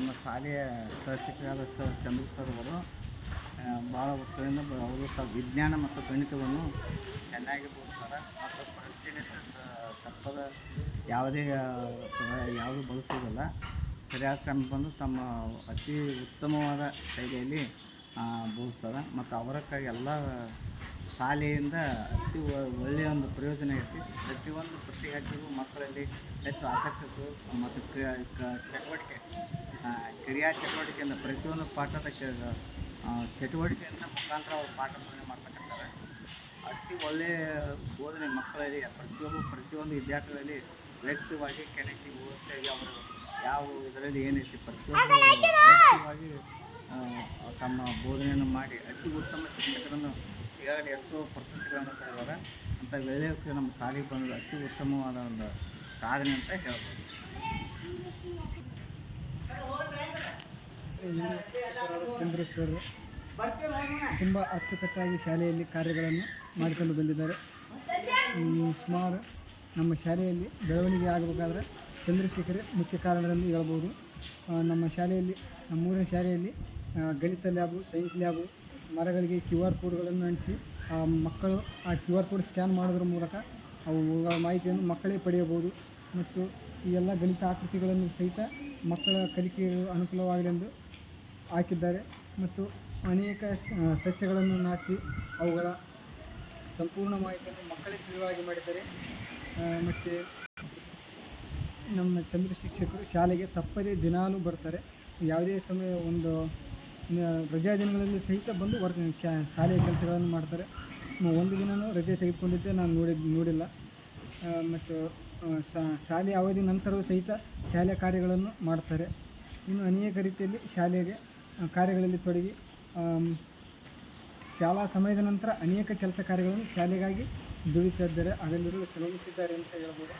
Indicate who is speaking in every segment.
Speaker 1: ನಮ್ಮ ಶಾಲೆಯ ಸಹಶಿಕ್ಷಕರಾದ ಸರ್ ಚಂದ್ರ ಸರ್ ಅವರು ಭಾಳ ವರ್ಷಗಳಿಂದ ಅವರು ಸಹ ವಿಜ್ಞಾನ ಮತ್ತು ಗಣಿತವನ್ನು ಚೆನ್ನಾಗಿ ಬೋಧಿಸ್ತಾರೆ ಮತ್ತು ಪ್ರತಿನಿತ್ಯ ತಪ್ಪದ ಯಾವುದೇ ಯಾವುದು ಬಳಸುವುದಿಲ್ಲ ಸರಿಯಾದ ಕ್ರಮ ಬಂದು ತಮ್ಮ ಅತಿ ಉತ್ತಮವಾದ ಶೈಲಿಯಲ್ಲಿ ಬೋಧಿಸ್ತಾರೆ ಮತ್ತು ಅವರಕ್ಕಾಗಿ ಎಲ್ಲ ಶಾಲೆಯಿಂದ ಅತಿ ಒಳ್ಳೆಯ ಒಂದು ಪ್ರಯೋಜನ ಐತಿ ಪ್ರತಿಯೊಂದು ಪ್ರತಿಯಾಗಿಯೂ ಮಕ್ಕಳಲ್ಲಿ ಹೆಚ್ಚು ಆಸಕ್ತಿ ಮತ್ತು ಚಟುವಟಿಕೆ ಕ್ರಿಯಾ ಚಟುವಟಿಕೆಯಿಂದ ಪ್ರತಿಯೊಂದು ಪಾಠದ ಚಟುವಟಿಕೆಯಿಂದ ಮುಖಾಂತರ ಅವ್ರು ಪಾಠ ಬೋಧನೆ ಮಾಡ್ತಕ್ಕಂಥದ್ದು ಅತಿ ಒಳ್ಳೆಯ ಬೋಧನೆ ಮಕ್ಕಳಲ್ಲಿ, ಪ್ರತಿಯೊಬ್ಬ, ಪ್ರತಿಯೊಂದು ವಿದ್ಯಾರ್ಥಿಗಳಲ್ಲಿ ವ್ಯಕ್ತಿವಾಗಿ ಕೆಣಕಿ ವ್ಯವಸ್ಥೆಯಾಗಿ ಅವರು. ಯಾವ ಇದರಲ್ಲಿ ಏನೈತಿ, ಪ್ರತಿಯೊಬ್ಬರು ವ್ಯಕ್ತವಾಗಿ ತಮ್ಮ ಬೋಧನೆಯನ್ನು ಮಾಡಿ ಅತಿ ಉತ್ತಮ ಶಿಕ್ಷಕರನ್ನು ಈಗಾಗಲೇ ಎಷ್ಟು ಪ್ರಶಸ್ತಿಗಳನ್ನು ಅಂಥ ಒಳ್ಳೆಯ ವ್ಯಕ್ತಿ ನಮ್ಮ ಸಾಲಿಗೆ ಬಂದು ಅತಿ ಉತ್ತಮವಾದ ಒಂದು ಸಾಧನೆ ಅಂತ ಹೇಳ್ಬೋದು.
Speaker 2: ಚಂದ್ರೇಶ್ವರ್ ತುಂಬ ಅಚ್ಚುಕಟ್ಟಾಗಿ ಶಾಲೆಯಲ್ಲಿ ಕಾರ್ಯಗಳನ್ನು ಮಾಡಿಕೊಂಡು ಬಂದಿದ್ದಾರೆ. ಸುಮಾರು ನಮ್ಮ ಶಾಲೆಯಲ್ಲಿ ಬೆಳವಣಿಗೆ ಆಗಬೇಕಾದ್ರೆ ಚಂದ್ರಶೇಖರೇ ಮುಖ್ಯ ಕಾರಣವೆಂದು ಹೇಳ್ಬೋದು. ನಮ್ಮ ಶಾಲೆಯಲ್ಲಿ ನಮ್ಮೂರಿನ ಶಾಲೆಯಲ್ಲಿ ಗಣಿತ ಲ್ಯಾಬು, ಸೈನ್ಸ್ ಲ್ಯಾಬು ಮರಗಳಿಗೆ ಕ್ಯೂ ಆರ್ ಕೋಡ್ಗಳನ್ನು ಅಂಟಿಸಿ, ಆ ಮಕ್ಕಳು ಆ ಕ್ಯೂ ಆರ್ ಕೋಡ್ ಸ್ಕ್ಯಾನ್ ಮಾಡೋದ್ರ ಮೂಲಕ ಅವುಗಳ ಮಾಹಿತಿಯನ್ನು ಮಕ್ಕಳೇ ಪಡೆಯಬಹುದು. ಮತ್ತು ಈ ಎಲ್ಲ ಗಣಿತ ಆಕೃತಿಗಳನ್ನು ಸಹಿತ ಮಕ್ಕಳ ಕಲಿಕೆಗೆ ಅನುಕೂಲವಾಗಲೆಂದು ಹಾಕಿದ್ದಾರೆ. ಮತ್ತು ಅನೇಕ ಸಸ್ಯಗಳನ್ನು ನಾಟಿಸಿ ಅವುಗಳ ಸಂಪೂರ್ಣ ಮಾಹಿತಿಯನ್ನು ಮಕ್ಕಳೇ ತಿಳಿವಾಗಿ ಮಾಡಿದ್ದಾರೆ. ಮತ್ತು ನಮ್ಮ ಚಂದ್ರ ಶಿಕ್ಷಕರು ಶಾಲೆಗೆ ತಪ್ಪದೇ ದಿನಾಲೂ ಬರ್ತಾರೆ. ಯಾವುದೇ ಸಮಯ ಒಂದು ರಜಾ ದಿನಗಳಲ್ಲಿ ಸಹಿತ ಬಂದು ವರ್ಕ್ ಕ್ಯಾ, ಶಾಲೆಯ ಕೆಲಸಗಳನ್ನು ಮಾಡ್ತಾರೆ. ಒಂದು ದಿನವೂ ರಜೆ ತೆಗೆದುಕೊಂಡಿದ್ದೆ, ನಾನು ನೋಡಿ, ನೋಡಿಲ್ಲ. ಮತ್ತು ಶಾಲೆಯ ಅವಧಿ ನಂತರವೂ ಸಹಿತ ಶಾಲೆಯ ಕಾರ್ಯಗಳನ್ನು ಮಾಡ್ತಾರೆ. ಇನ್ನು ಅನೇಕ ರೀತಿಯಲ್ಲಿ ಶಾಲೆಗೆ ಕಾರ್ಯಗಳಲ್ಲಿ ತೊಡಗಿ ಶಾಲಾ ಸಮಯದ ನಂತರ ಅನೇಕ ಕೆಲಸ ಕಾರ್ಯಗಳನ್ನು ಶಾಲೆಗಾಗಿ ದುಡಿತಾ ಇದ್ದಾರೆ. ಅದರಲ್ಲಿರುವ ಶ್ರಮಿಸಿದ್ದಾರೆ ಅಂತ ಹೇಳ್ಬೋದು.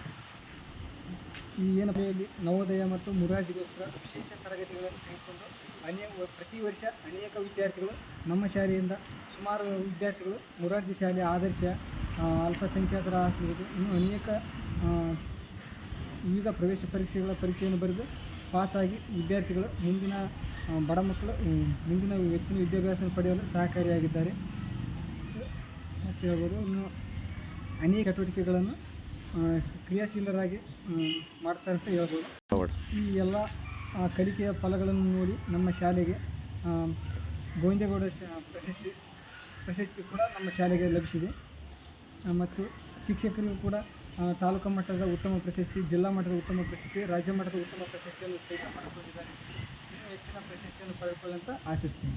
Speaker 2: ಈ ಏನಪ್ಪಲ್ಲಿ ನವೋದಯ ಮತ್ತು ಮುರಾಜಿಗೋಸ್ಕರ ವಿಶೇಷ ತರಗತಿಗಳನ್ನು ತೆಗೆದುಕೊಂಡು ಅನೇಕ ಪ್ರತಿ ವರ್ಷ ಅನೇಕ ವಿದ್ಯಾರ್ಥಿಗಳು ನಮ್ಮ ಶಾಲೆಯಿಂದ ಸುಮಾರು ವಿದ್ಯಾರ್ಥಿಗಳು ಮುರಾರ್ಜಿ ಶಾಲೆ ಆದರ್ಶ ಅಲ್ಪಸಂಖ್ಯಾತರ ಆಗಿರ್ಬೋದು ಇನ್ನೂ ಅನೇಕ ವಿವಿಧ ಪ್ರವೇಶ ಪರೀಕ್ಷೆಗಳ ಪರೀಕ್ಷೆಯನ್ನು ಬರೆದು ಪಾಸಾಗಿ ವಿದ್ಯಾರ್ಥಿಗಳು ಮುಂದಿನ ಬಡ ಮಕ್ಕಳು ಮುಂದಿನ ಹೆಚ್ಚಿನ ವಿದ್ಯಾಭ್ಯಾಸ ಪಡೆಯಲು ಸಹಕಾರಿಯಾಗಿದ್ದಾರೆ. ಮತ್ತು ಹೇಳ್ಬೋದು ಇನ್ನು ಅನೇಕ ಚಟುವಟಿಕೆಗಳನ್ನು ಕ್ರಿಯಾಶೀಲರಾಗಿ ಮಾಡ್ತಾರೆ ಅಂತ ಹೇಳ್ಬೋದು ಈ ಎಲ್ಲ ಕಲಿಕೆಯ ಫಲಗಳನ್ನು ನೋಡಿ ನಮ್ಮ ಶಾಲೆಗೆ ಗೋವಿಂದೇಗೌಡ ಪ್ರಶಸ್ತಿ ಪ್ರಶಸ್ತಿ ಕೂಡ ನಮ್ಮ ಶಾಲೆಗೆ ಲಭಿಸಿದೆ. ಮತ್ತು ಶಿಕ್ಷಕರಿಗೂ ಕೂಡ ತಾಲೂಕು ಮಟ್ಟದ ಉತ್ತಮ ಪ್ರಶಸ್ತಿ, ಜಿಲ್ಲಾ ಮಟ್ಟದ ಉತ್ತಮ ಪ್ರಶಸ್ತಿ, ರಾಜ್ಯ ಮಟ್ಟದ ಉತ್ತಮ ಪ್ರಶಸ್ತಿಯನ್ನು ಸಹಿತ ಪಡೆದುಕೊಂಡಿದ್ದಾರೆ. ಇನ್ನೂ ಹೆಚ್ಚಿನ ಪ್ರಶಸ್ತಿಯನ್ನು ಪಡೆದುಕೊಳ್ಳಂತ ಆಶಿಸ್ತೀನಿ.